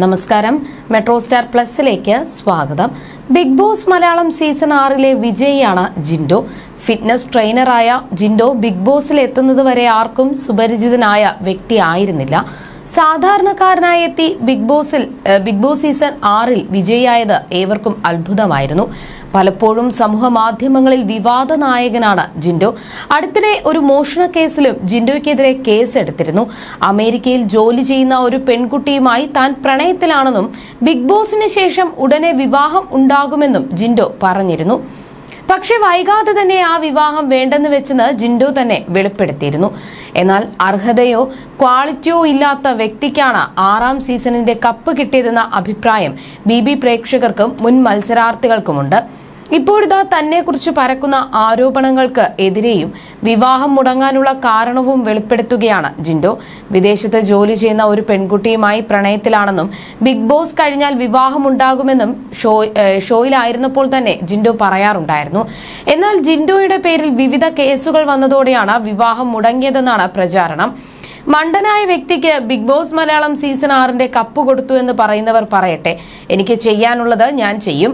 നമസ്കാരം. Metro star പ്ലസിലേക്ക് സ്വാഗതം. Big Boss Malayalam season ആറിലെ വിജയിയാണ് ജിൻഡോ. ഫിറ്റ്നസ് ട്രെയിനറായ ജിൻഡോ ബിഗ് ബോസിൽ എത്തുന്നത് വരെ ആർക്കും സുപരിചിതനായ വ്യക്തിയായിരുന്നില്ല സാധാരണക്കാരനായി എത്തി ബിഗ് ബോസിൽ ബിഗ് ബോസ് സീസൺ ആറിൽ വിജയിയായത് ഏവർക്കും അത്ഭുതമായിരുന്നു. പലപ്പോഴും സമൂഹ മാധ്യമങ്ങളിൽ വിവാദ നായകനാണ് ജിൻഡോ. അടുത്തിടെ ഒരു മോഷണ കേസിലും ജിൻഡോയ്ക്കെതിരെ കേസെടുത്തിരുന്നു അമേരിക്കയിൽ ജോലി ചെയ്യുന്ന ഒരു പെൺകുട്ടിയുമായി താൻ പ്രണയത്തിലാണെന്നും ബിഗ് ബോസിന് ശേഷം ഉടനെ വിവാഹം ഉണ്ടാകുമെന്നും ജിൻഡോ പറഞ്ഞിരുന്നു. പക്ഷെ വൈകാതെ തന്നെ ആ വിവാഹം വേണ്ടെന്ന് വെച്ചെന്ന് ജിൻഡോ തന്നെ വെളിപ്പെടുത്തിയിരുന്നു. എന്നാൽ അർഹതയോ ക്വാളിറ്റിയോ ഇല്ലാത്ത വ്യക്തിക്കാണ് ആറാം സീസണിന്റെ കപ്പ് കിട്ടിയതെന്ന അഭിപ്രായം ബി പ്രേക്ഷകർക്കും മുൻ മത്സരാർത്ഥികൾക്കുമുണ്ട്. ഇപ്പോഴിതാ തന്നെക്കുറിച്ച് പരക്കുന്ന ആരോപണങ്ങൾക്ക് എതിരെയും വിവാഹം മുടങ്ങാനുള്ള കാരണവും വെളിപ്പെടുത്തുകയാണ് ജിൻഡോ. വിദേശത്ത് ജോലി ചെയ്യുന്ന ഒരു പെൺകുട്ടിയുമായി പ്രണയത്തിലാണെന്നും ബിഗ് ബോസ് കഴിഞ്ഞാൽ വിവാഹമുണ്ടാകുമെന്നും ഷോ ഷോയിലായിരുന്നപ്പോൾ തന്നെ ജിൻഡോ പറയാറുണ്ടായിരുന്നു. എന്നാൽ ജിൻഡോയുടെ പേരിൽ വിവിധ കേസുകൾ വന്നതോടെയാണ് വിവാഹം മുടങ്ങിയതെന്നാണ് പ്രചാരണം. മണ്ടനായ വ്യക്തിക്ക് ബിഗ് ബോസ് മലയാളം സീസൺ ആറിന്റെ കപ്പ് കൊടുത്തു എന്ന് പറയുന്നവർ പറയട്ടെ എനിക്ക് ചെയ്യാനുള്ളത് ഞാൻ ചെയ്യും.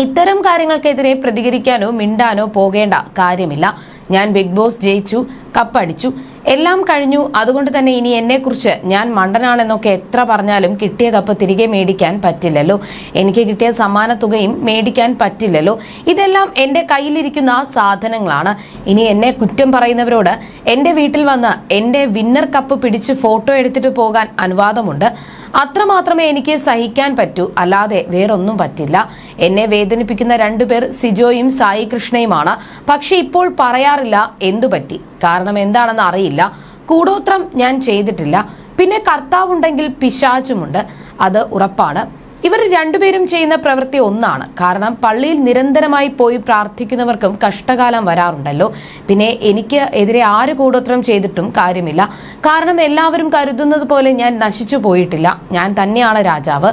ഇത്തരം കാര്യങ്ങൾക്കെതിരെ പ്രതികരിക്കാനോ മിണ്ടാനോ പോകേണ്ട കാര്യമില്ല. ഞാൻ ബിഗ് ബോസ് ജയിച്ചു കപ്പടിച്ചു. എല്ലാം കഴിഞ്ഞു. അതുകൊണ്ട് തന്നെ ഇനി എന്നെക്കുറിച്ച് ഞാൻ മണ്ടനാണെന്നൊക്കെ എത്ര പറഞ്ഞാലും കിട്ടിയ കപ്പ് തിരികെ മേടിക്കാൻ പറ്റില്ലല്ലോ. എനിക്ക് കിട്ടിയ സമ്മാന തുകയും മേടിക്കാൻ പറ്റില്ലല്ലോ. ഇതെല്ലാം എന്റെ കയ്യിലിരിക്കുന്ന സാധനങ്ങളാണ്. ഇനി എന്നെ കുറ്റം പറയുന്നവരോട് എന്റെ വീട്ടിൽ വന്ന് എന്റെ വിന്നർ കപ്പ് പിടിച്ച് ഫോട്ടോ എടുത്തിട്ട് പോകാൻ അനുവാദമുണ്ട്. അത്രമാത്രമേ എനിക്ക് സഹിക്കാൻ പറ്റൂ. അല്ലാതെ വേറൊന്നും പറ്റില്ല. എന്നെ വേദനിപ്പിക്കുന്ന രണ്ടുപേർ സിജോയും സായി കൃഷ്ണയുമാണ്. പക്ഷെ ഇപ്പോൾ പറയാറില്ല എന്തു പറ്റി. കാരണം എന്താണെന്ന് അറിയില്ല. കൂടോത്രം ഞാൻ ചെയ്തിട്ടില്ല. പിന്നെ കർത്താവുണ്ടെങ്കിൽ പിശാചുമുണ്ട്. അത് ഉറപ്പാണ്. ഇവർ രണ്ടുപേരും ചെയ്യുന്ന പ്രവൃത്തി ഒന്നാണ്. കാരണം പള്ളിയിൽ നിരന്തരമായി പോയി പ്രാർത്ഥിക്കുന്നവർക്കും കഷ്ടകാലം വരാറുണ്ടല്ലോ. പിന്നെ എനിക്ക് എതിരെ ആര് കൂടോത്രം ചെയ്തിട്ടും കാര്യമില്ല. കാരണം എല്ലാവരും കരുതുന്നത് പോലെ ഞാൻ നശിച്ചു പോയിട്ടില്ല. ഞാൻ തന്നെയാണ് രാജാവ്.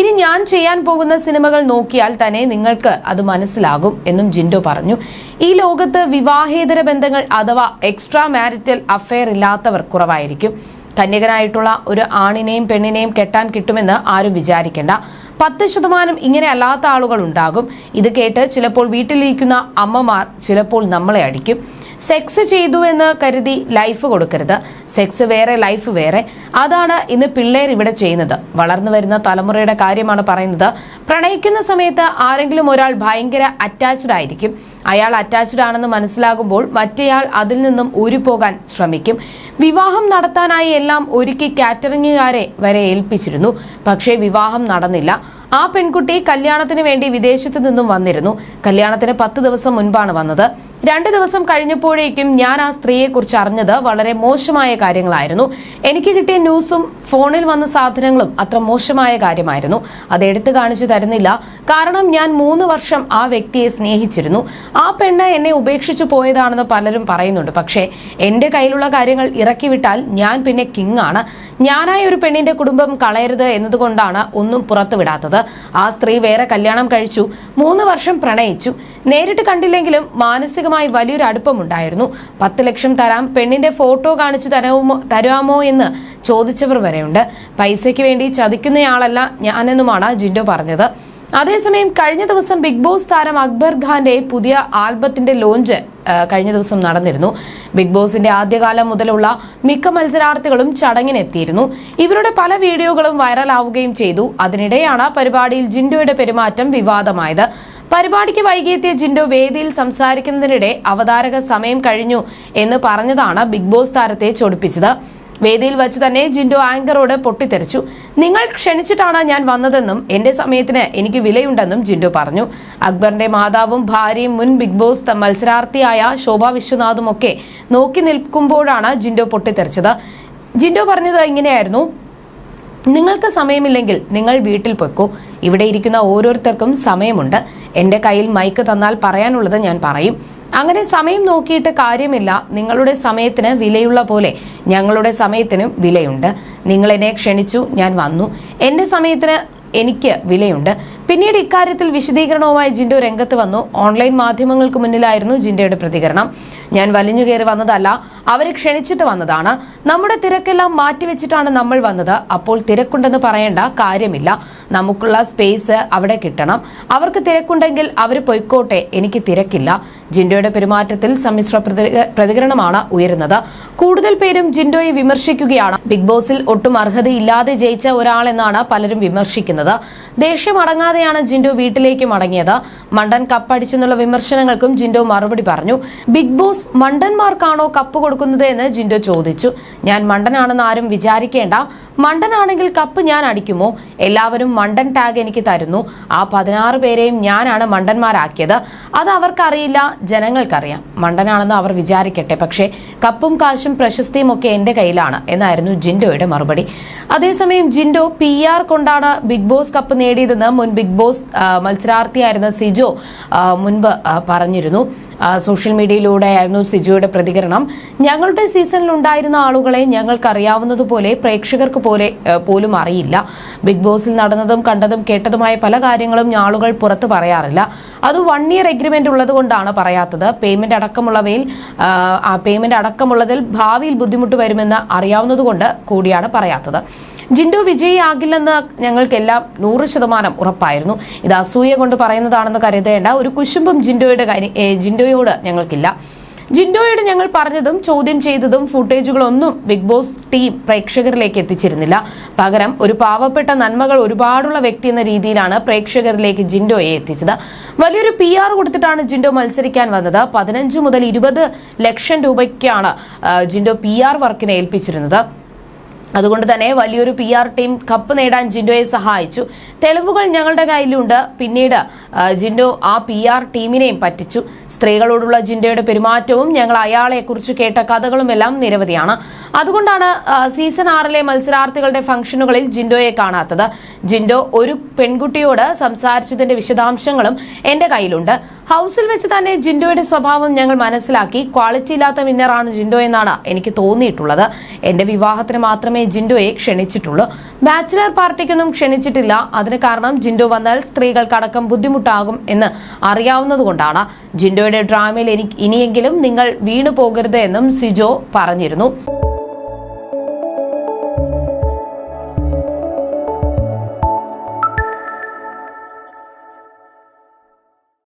ഇനി ഞാൻ ചെയ്യാൻ പോകുന്ന സിനിമകൾ നോക്കിയാൽ തന്നെ നിങ്ങൾക്ക് അത് മനസ്സിലാകും എന്നും ജിൻഡോ പറഞ്ഞു. ഈ ലോകത്ത് വിവാഹേതര ബന്ധങ്ങൾ അഥവാ എക്സ്ട്രാ മാരിറ്റൽ അഫെയർ ഇല്ലാത്തവർ കുറവായിരിക്കും. കന്യകനായിട്ടുള്ള ഒരു ആണിനെയും പെണ്ണിനെയും കെട്ടാൻ കിട്ടുമെന്ന് ആരും വിചാരിക്കേണ്ട. പത്ത് ശതമാനം ഇങ്ങനെ അല്ലാത്ത ആളുകൾ ഉണ്ടാകും. ഇത് കേട്ട് ചിലപ്പോൾ വീട്ടിലിരിക്കുന്ന അമ്മമാർ ചിലപ്പോൾ നമ്മളെ അടിക്കും. സെക്സ് ചെയ്തു എന്ന് കരുതി ലൈഫ് കൊടുക്കരുത്. സെക്സ് വേറെ ലൈഫ് വേറെ. അതാണ് ഇന്ന് പിള്ളേർ ഇവിടെ ചെയ്യുന്നത്. വളർന്നു വരുന്ന തലമുറയുടെ കാര്യമാണ് പറയുന്നത്. പ്രണയിക്കുന്ന സമയത്ത് ആരെങ്കിലും ഒരാൾ ഭയങ്കര അറ്റാച്ച്ഡ് ആയിരിക്കും. അയാൾ അറ്റാച്ച്ഡ് ആണെന്ന് മനസ്സിലാകുമ്പോൾ മറ്റേയാൾ അതിൽ നിന്നും ഊരിപ്പോകാൻ ശ്രമിക്കും. വിവാഹം നടത്താനായി എല്ലാം ഒരുക്കി കാറ്ററിംഗുകാരെ വരെ ഏൽപ്പിച്ചിരുന്നു. പക്ഷേ വിവാഹം നടന്നില്ല. ആ പെൺകുട്ടി കല്യാണത്തിന് വേണ്ടി വിദേശത്ത് നിന്നും വന്നിരുന്നു. കല്യാണത്തിന് പത്ത് ദിവസം മുൻപാണ് വന്നത്. രണ്ട് ദിവസം കഴിഞ്ഞപ്പോഴേക്കും ഞാൻ ആ സ്ത്രീയെ കുറിച്ച് അറിഞ്ഞത് വളരെ മോശമായ കാര്യങ്ങളായിരുന്നു. എനിക്ക് കിട്ടിയ ന്യൂസും ഫോണിൽ വന്ന സാധനങ്ങളും അത്ര മോശമായ കാര്യമായിരുന്നു. അത് എടുത്തു കാണിച്ചു തരുന്നില്ല. കാരണം ഞാൻ മൂന്ന് വർഷം ആ വ്യക്തിയെ സ്നേഹിച്ചിരുന്നു. ആ പെണ്ണ് എന്നെ ഉപേക്ഷിച്ചു പോയതാണെന്ന് പലരും പറയുന്നുണ്ട്. പക്ഷേ എന്റെ കയ്യിലുള്ള കാര്യങ്ങൾ ഇറക്കി വിട്ടാൽ ഞാൻ പിന്നെ കിങ് ആണ് ഞാനായ ഒരു പെണ്ണിന്റെ കുടുംബം കളയരുത് എന്നതുകൊണ്ടാണ് ഒന്നും പുറത്തുവിടാത്തത്. ആ സ്ത്രീ വേറെ കല്യാണം കഴിച്ചു. മൂന്ന് വർഷം പ്രണയിച്ചു. നേരിട്ട് കണ്ടില്ലെങ്കിലും മാനസികമായി വലിയൊരു അടുപ്പമുണ്ടായിരുന്നു. പത്ത് ലക്ഷം തരാം പെണ്ണിന്റെ ഫോട്ടോ കാണിച്ചു തരാമോ തരാമോ എന്ന് ചോദിച്ചവർ വരെയുണ്ട്. പൈസയ്ക്ക് വേണ്ടി ചതിക്കുന്നയാളല്ല ഞാനെന്നുമാണ് ജിൻഡോ പറഞ്ഞത്. അതേസമയം കഴിഞ്ഞ ദിവസം ബിഗ് ബോസ് താരം അക്ബർ ഖാന്റെ പുതിയ ആൽബത്തിന്റെ ലോഞ്ച് കഴിഞ്ഞ ദിവസം നടന്നിരുന്നു. ബിഗ് ബോസിന്റെ ആദ്യകാലം മുതലുള്ള മിക്ക മത്സരാർത്ഥികളും ചടങ്ങിനെത്തിയിരുന്നു. ഇവരുടെ പല വീഡിയോകളും വൈറലാവുകയും ചെയ്തു. അതിനിടെയാണ് പരിപാടിയിൽ ജിൻഡോയുടെ പെരുമാറ്റം വിവാദമായത്. പരിപാടിക്ക് വൈകിയെത്തിയ ജിൻഡോ വേദിയിൽ സംസാരിക്കുന്നതിനിടെ അവതാരക സമയം കഴിഞ്ഞു എന്ന് പറഞ്ഞതാണ് ബിഗ് ബോസ് താരത്തെ ചൊടിപ്പിച്ചത്. വേദിയിൽ വച്ച് തന്നെ ജിൻഡോ ആങ്കറോട് പൊട്ടിത്തെറിച്ചു. നിങ്ങൾ ക്ഷണിച്ചിട്ടാണ് ഞാൻ വന്നതെന്നും എന്റെ സമയത്തിന് എനിക്ക് വിലയുണ്ടെന്നും ജിൻഡോ പറഞ്ഞു. അക്ബറിന്റെ മാതാവും ഭാര്യയും മുൻ ബിഗ് ബോസ് മത്സരാർത്ഥിയായ ശോഭ വിശ്വനാഥും ഒക്കെ നോക്കി നിൽക്കുമ്പോഴാണ് ജിൻഡോ പൊട്ടിത്തെറിച്ചത്. ജിൻഡോ പറഞ്ഞത് ഇങ്ങനെയായിരുന്നു. നിങ്ങൾക്ക് സമയമില്ലെങ്കിൽ നിങ്ങൾ വീട്ടിൽ പൊയ്ക്കോ. ഇവിടെ ഇരിക്കുന്ന ഓരോരുത്തർക്കും സമയമുണ്ട്. എന്റെ കയ്യിൽ മൈക്ക് തന്നാൽ പറയാനുള്ളത് ഞാൻ പറയും. അങ്ങനെ സമയം നോക്കിയിട്ട് കാര്യമില്ല. നിങ്ങളുടെ സമയത്തിന് വിലയുള്ള പോലെ. ഞങ്ങളുടെ സമയത്തിനും വിലയുണ്ട്. നിങ്ങൾ എന്നെ ക്ഷണിച്ചു ഞാൻ വന്നു. എന്റെ സമയത്തിന് എനിക്ക് വിലയുണ്ട്. പിന്നീട് ഇക്കാര്യത്തിൽ വിശദീകരണവുമായി ജിൻഡോ രംഗത്ത് വന്നു. ഓൺലൈൻ മാധ്യമങ്ങൾക്ക് മുന്നിലായിരുന്നു ജിൻഡയുടെ പ്രതികരണം. ഞാൻ വലിഞ്ഞു കയറി വന്നതല്ല അവരെ ക്ഷണിച്ചിട്ട് വന്നതാണ്. നമ്മുടെ തിരക്കെല്ലാം മാറ്റിവെച്ചിട്ടാണ് നമ്മൾ വന്നത്. അപ്പോൾ തിരക്കുണ്ടെന്ന് പറയേണ്ട കാര്യമില്ല. നമുക്കുള്ള സ്പേസ് അവിടെ കിട്ടണം. അവർക്ക് തിരക്കുണ്ടെങ്കിൽ അവർ പൊയ്ക്കോട്ടെ എനിക്ക് തിരക്കില്ല. ജിൻഡോയുടെ പെരുമാറ്റത്തിൽ സമ്മിശ്ര പ്രതി- പ്രതികരണമാണ് ഉയരുന്നത്. കൂടുതൽ പേരും ജിൻഡോയെ വിമർശിക്കുകയാണ്. ബിഗ് ബോസിൽ ഒട്ടും അർഹതയില്ലാതെ ജയിച്ച ഒരാളെന്നാണ് പലരും വിമർശിക്കുന്നത്. ദേഷ്യം അടങ്ങാതെയാണ് ജിൻഡോ വീട്ടിലേക്ക് മടങ്ങിയത്. മണ്ടൻ കപ്പടിച്ചെന്നുള്ള വിമർശനങ്ങൾക്കും ജിൻഡോ മറുപടി പറഞ്ഞു. ബിഗ് ബോസ് മണ്ടന്മാർക്കാണോ കപ്പ് കൊടുക്കുന്നത് എന്ന് ജിൻഡോ ചോദിച്ചു. ഞാൻ മണ്ടനാണെന്ന് ആരും വിചാരിക്കേണ്ട. മണ്ടനാണെങ്കിൽ കപ്പ് ഞാൻ അടിക്കുമോ? എല്ലാവരും മണ്ടൻ ടാഗ് എനിക്ക് തരുന്നു. ആ പതിനാറ് പേരെയും ഞാനാണ് മണ്ടന്മാരാക്കിയത്. അത് അവർക്കറിയില്ല ജനങ്ങൾക്കറിയാം. മണ്ടനാണെന്ന് അവർ വിചാരിക്കട്ടെ പക്ഷേ കപ്പും കാശും പ്രശസ്തിയും ഒക്കെ എന്റെ കയ്യിലാണ് എന്നായിരുന്നു ജിൻഡോയുടെ മറുപടി. അതേസമയം ജിൻഡോ പി ആർ കൊണ്ടാണ് ബിഗ് ബോസ് കപ്പ് നേടിയതെന്ന് മുൻ ബിഗ് ബോസ് മത്സരാർത്ഥിയായിരുന്ന സിജോ മുൻപ് പറഞ്ഞിരുന്നു. സോഷ്യൽ മീഡിയയിലൂടെയായിരുന്നു സിജുയുടെ പ്രതികരണം. ഞങ്ങളുടെ സീസണിൽ ഉണ്ടായിരുന്ന ആളുകളെ ഞങ്ങൾക്ക് അറിയാവുന്നതുപോലെ പ്രേക്ഷകർക്ക് പോലെ പോലും അറിയില്ല. ബിഗ് ബോസിൽ നടന്നതും കണ്ടതും കേട്ടതുമായ പല കാര്യങ്ങളും ആളുകൾ പുറത്ത് പറയാറില്ല. അത് വൺ ഇയർ എഗ്രിമെന്റ് ഉള്ളതുകൊണ്ടാണ് പറയാത്തത്. പേയ്മെന്റ് അടക്കമുള്ളവയിൽ പേയ്മെന്റ് അടക്കമുള്ളതിൽ ഭാവിയിൽ ബുദ്ധിമുട്ട് വരുമെന്ന് അറിയാവുന്നതുകൊണ്ട് കൂടിയാണ് പറയാത്തത്. ജിൻഡോ വിജയിയാകില്ലെന്ന് ഞങ്ങൾക്കെല്ലാം നൂറ് ശതമാനം ഉറപ്പായിരുന്നു. ഇത് അസൂയ കൊണ്ട് പറയുന്നതാണെന്ന് കരുതേണ്ട ഒരു കുശുമ്പും ജിൻഡോയുടെ കാര്യം- ജിൻഡോയോട് ഞങ്ങൾക്കില്ല. ജിൻഡോയോട് ഞങ്ങൾ പറഞ്ഞതും ചോദ്യം ചെയ്തതും ഫുട്ടേജുകളൊന്നും ബിഗ് ബോസ് ടീം പ്രേക്ഷകരിലേക്ക് എത്തിച്ചിരുന്നില്ല. പകരം ഒരു പാവപ്പെട്ട നന്മകൾ ഒരുപാടുള്ള വ്യക്തി എന്ന രീതിയിലാണ് പ്രേക്ഷകരിലേക്ക് ജിൻഡോയെ എത്തിച്ചത്. വലിയൊരു പി ആർ കൊടുത്തിട്ടാണ് ജിൻഡോ മത്സരിക്കാൻ വന്നത്. പതിനഞ്ച് മുതൽ ഇരുപത് ലക്ഷം രൂപയ്ക്കാണ് ജിൻഡോ പി ആർ വർക്കിനെ ഏൽപ്പിച്ചിരുന്നത്. അതുകൊണ്ട് തന്നെ വലിയൊരു പി ആർ ടീം കപ്പ് നേടാൻ ജിൻഡോയെ സഹായിച്ചു. തെളിവുകൾ ഞങ്ങളുടെ കയ്യിലുണ്ട്. പിന്നീട് ജിൻഡോ ആ പി ആർ ടീമിനെയും പറ്റിച്ചു. സ്ത്രീകളോടുള്ള ജിൻഡയുടെ പെരുമാറ്റവും ഞങ്ങൾ അയാളെ കുറിച്ച് കേട്ട കഥകളുമെല്ലാം നിരവധിയാണ്. അതുകൊണ്ടാണ് സീസൺ ആറിലെ മത്സരാർത്ഥികളുടെ ഫംഗ്ഷനുകളിൽ ജിൻഡോയെ കാണാത്തത്. ജിൻഡോ ഒരു പെൺകുട്ടിയോട് സംസാരിച്ചതിന്റെ വിശദാംശങ്ങളും എന്റെ കയ്യിലുണ്ട്. ഹൗസിൽ വെച്ച് തന്നെ ജിൻഡോയുടെ സ്വഭാവം ഞങ്ങൾ മനസ്സിലാക്കി. ക്വാളിറ്റി ഇല്ലാത്ത വിന്നറാണ് ജിൻഡോ എന്നാണ് എനിക്ക് തോന്നിയിട്ടുള്ളത്. എന്റെ വിവാഹത്തിന് മാത്രമേ ജിൻഡോയെ ക്ഷണിച്ചിട്ടുള്ളൂ. ബാച്ചിലർ പാർട്ടിക്കൊന്നും ക്ഷണിച്ചിട്ടില്ല. അതിന് കാരണം ജിൻഡോ വന്നാൽ സ്ത്രീകൾക്കടക്കം ബുദ്ധിമുട്ടാകും എന്ന് അറിയാവുന്നതുകൊണ്ടാണ്. ജിൻഡോയുടെ ഡ്രാമയിൽ എനിക്ക് ഇനിയെങ്കിലും നിങ്ങൾ വീണു പോകരുത് എന്നും സിജോ പറഞ്ഞിരുന്നു.